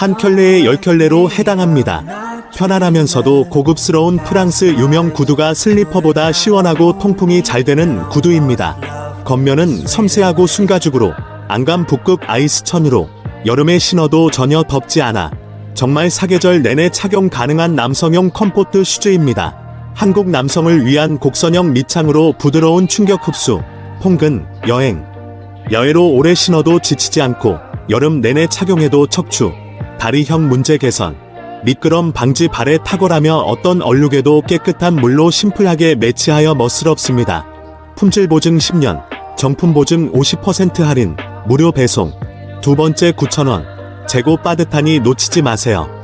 한 켤레에 열 켤레로 해당합니다. 편안하면서도 고급스러운 프랑스 유명 구두가 슬리퍼보다 시원하고 통풍이 잘 되는 구두입니다. 겉면은 섬세하고 순가죽으로 안감 북극 아이스 천으로 여름에 신어도 전혀 덥지 않아 정말 사계절 내내 착용 가능한 남성용 컴포트 슈즈입니다. 한국 남성을 위한 곡선형 밑창으로 부드러운 충격 흡수, 통근, 여행, 야외로 오래 신어도 지치지 않고 여름 내내 착용해도 척추, 다리형 문제 개선, 미끄럼 방지 발에 탁월하며 어떤 얼룩에도 깨끗한 물로 심플하게 매치하여 멋스럽습니다. 품질 보증 10년, 정품 보증 50% 할인, 무료 배송. 두 번째 9,000원. 재고 빠듯하니 놓치지 마세요.